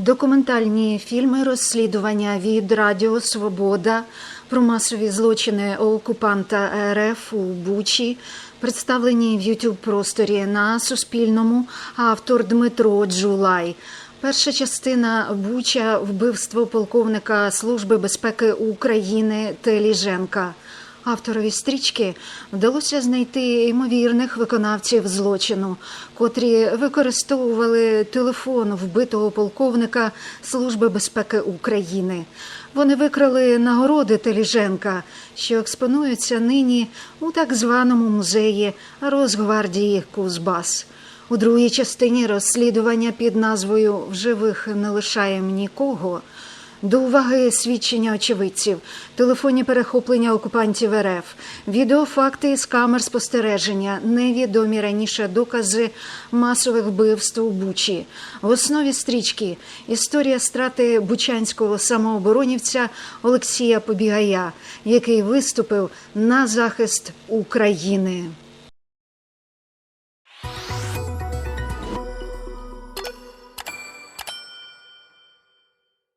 Документальні фільми розслідування від Радіо Свобода про масові злочини окупанта РФ у Бучі, представлені в youtube просторі на Суспільному. Автор Дмитро Джулай. Перша частина Буча вбивство полковника Служби безпеки України Теліженка. Авторові стрічки вдалося знайти ймовірних виконавців злочину, котрі використовували телефон вбитого полковника Служби безпеки України. Вони викрали нагороди Теліженка, що експонуються нині у так званому музеї Росгвардії Кузбас. У другій частині розслідування під назвою В живих не лишаєм нікого. До уваги свідчення очевидців, телефонні перехоплення окупантів РФ, відеофакти із камер спостереження, невідомі раніше докази масових вбивств у Бучі. В основі стрічки історія страти бучанського самооборонівця Олексія Побігая, який виступив на захист України.